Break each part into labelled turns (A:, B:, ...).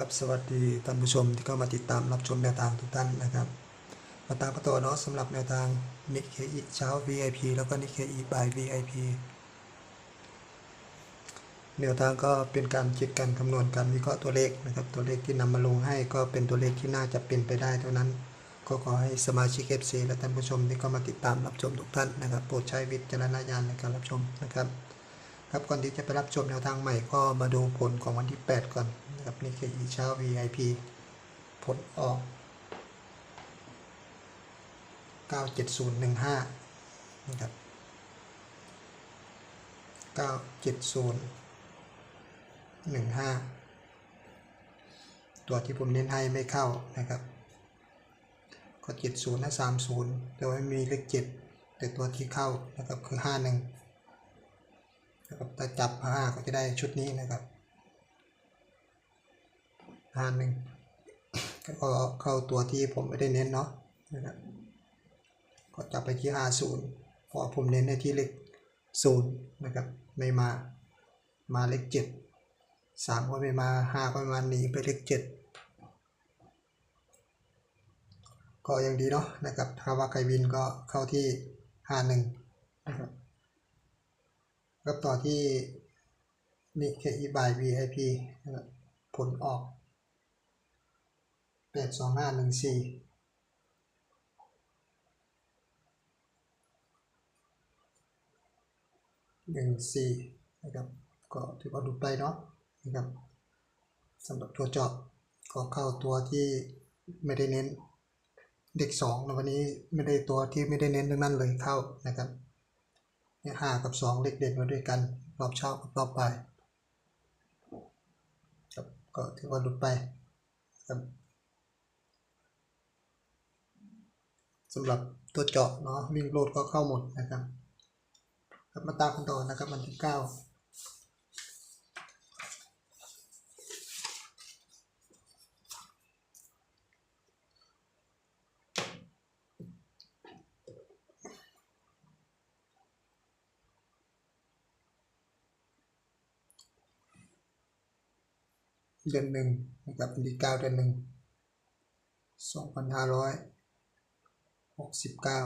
A: ครับสวัสดีท่านผู้ชมที่เข้ามาติดตามรับชมแนวทางทุกท่านนะครับมาตามกันต่อเนาะสำหรับแนวทางนิเคอีเช้า VIP แล้วก็นิเคอีบ่าย VIP แนวทางก็เป็นการคิดการคำนวณการวิเคราะห์ตัวเลขนะครับตัวเลขที่นำมาลงให้ก็เป็นตัวเลขที่น่าจะเป็นไปได้เท่านั้น ก็ขอให้สมาชิก FC และท่านผู้ชมที่เข้ามาติดตามรับชมทุกท่านนะครับโปรดใช้วิจารณญาณในการรับชมนะครับครับก่อนที่จะไปรับชมแนวทางใหม่ก็มาดูผลของวันที่ 8 ก่อน นะครับนี่คืออีเช้า VIP ผลออก 97015 นะครับ 97015 ตัวที่ผมเน้นให้ไม่เข้านะครับ ก็ 70และ30 แต่ว่าม่มีเลข 7 แต่ตัวที่เข้านะครับคือ 51นะครับถ้าจับห้าก็จะได้ชุดนี้นะครับ ห้าหนึ่งก็เข้าตัวที่ผมไม่ได้เน้นเนาะนะครับก็จับไปที่ห้าศูนย์เพราะผมเน้นในที่เลขศูนย์นะครับไม่มามาเลขเจ็ดสามก็ไม่มาห้าก็ไม่มาหนีไปเลขเจ็ดก็ยังดีเนาะนะครับถ้าว่าใครวินก็เข้าที่ห้านึงนะครับครับต่อที่นิเคอีบาย VIP นะค รับผลออก82514 14นะครับก็ถือว่าดูไปเนาะนะครับสำหรับตัวจาะก็เข้าตัวที่ไม่ได้เน้นเด็ก2ในวันนี้ไม่ได้ตัวที่ไม่ได้เน้นทั้งนั้นเลยเข้านะครับเนี่ยห้ากับสองเลขเด่นมาด้วยกัน รอบเช้ากับรอบบ่ายครับก็ถือว่าหลุดไปครับ สำหรับตัวเจาะเนาะวิ่งโลดก็เข้าหมดนะครับครับมาตามกันต่อนะครับวันที่เก้าเดือนหนึ่งนะครับวันที่เก้าเดือนหนึ่งสองพันห้าร้อย หกสิบเก้า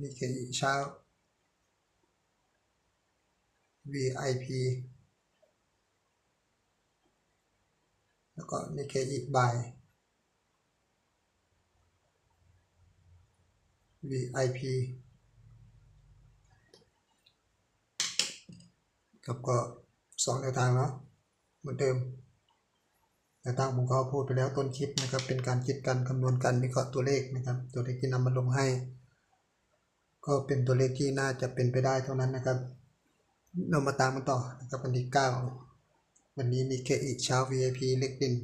A: นี่คือเช้า VIP แล้วก็นี่คืออีกบ่าย VIP ครับก็สองแนวทางเนาะ เหมือนเดิมแนวทางผมก็พูดไปแล้วต้นคลิปนะครับ เป็นการคิดการคำนวณการวิเคราะห์ตัวเลขนะครับ ตัวเลขที่นำมาลงให้ ก็เป็นตัวเลขที่น่าจะเป็นไปได้เท่านั้นนะครับ เรามาตามกันต่อนะครับวันที่9วันนี้มีแค่อีกเช้า VIP เล็กดิน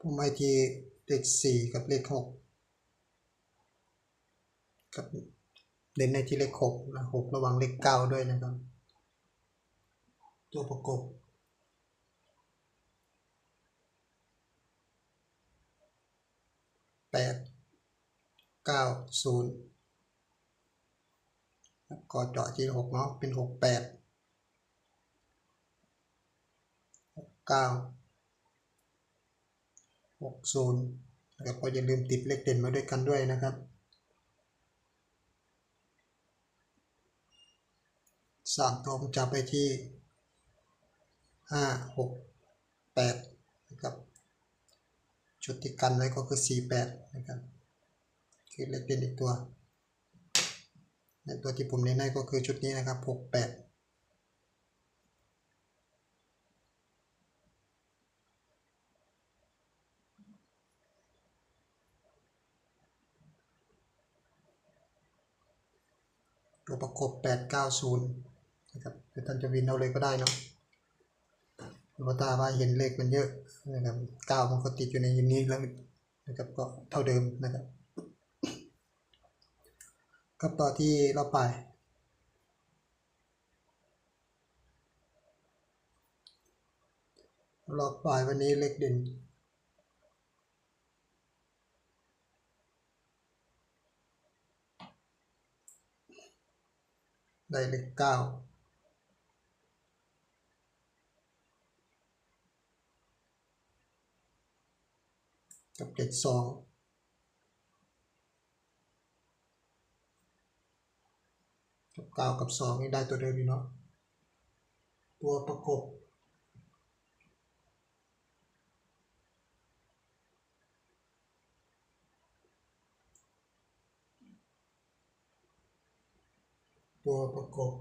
A: ผมให้ที่เลขสี่กับเลขหก กับเน้นในที่เลขหกนะหกระวังเลขเก้าด้วยนะครับ ตัวประกบแปดเก้าศูนย์ก็เจาะที่หกเนาะเป็นหกแปดหกเก้าหกศูนย์นะครับก็อย่าลืมติดเลขเด่นมาด้วยกันด้วยนะครับ สามตัวผมจับไปที่ห้าหกแปดนะครับชุดที่กันไว้ก็คือ48นะครับคือเลขเด่นอีกตัวในตัวที่ผมเน้นให้ก็คือชุดนี้นะครับ68ตัวประกบ 890 นะครับหรือท่านจะวินเอาเลยก็ได้เนาะหรือว่าตาว่าเห็นเลขมันเยอะนะครับเก้ามันก็ติดอยู่ในยูนี้แล้วนะครับก็เท่าเดิมนะครับครับต่อที่เราไปรอบปลายวันนี้เลขเด่นได้เลขเก้า กับเลขสองกับเก้ากับสองนี่ได้ตัวเดิมอยู่เนาะตัวประกบตัวประกบ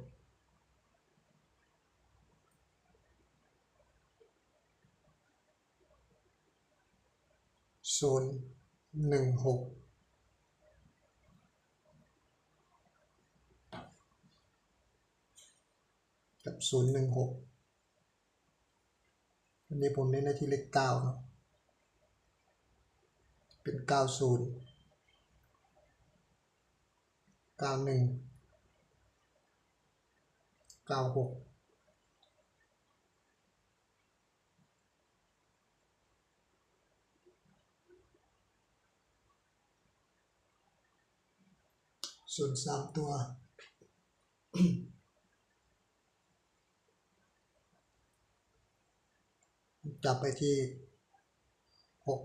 A: ศูนย์หนึ่งหกกับศูนย์หนึ่งหกอันนี้ผมเน้นในที่เลขเก้าเนาะเป็นเก้าศูนย์เก้าหนึ่งเก้าหก ส่วนสามตัว จับไปที่หก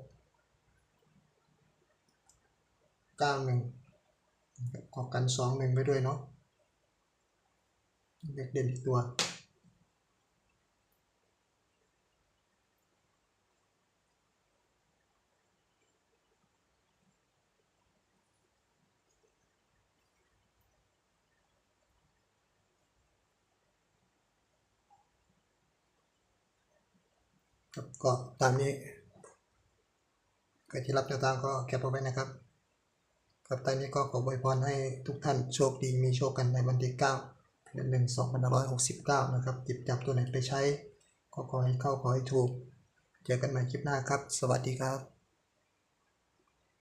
A: เก้าหนึ่งขอกันสองหนึ่งไปด้วยเนาะเด็กเด่นอีกตัว ครับก็ตามนี้ใครที่รับแนวทางก็แคปเอาไว้นะครับ ครับตอนนี้ก็ขออวยพรให้ทุกท่านโชคดีมีโชคกันในวันที่9เดือนหนึ่งสองพันร้อยหกสิบเก้านะครับจิบจับตัวไหนไปใช้ ก็ขอให้เข้าขอให้ถูก เจอกันใหม่คลิปหน้าครับ สวัสดีครับ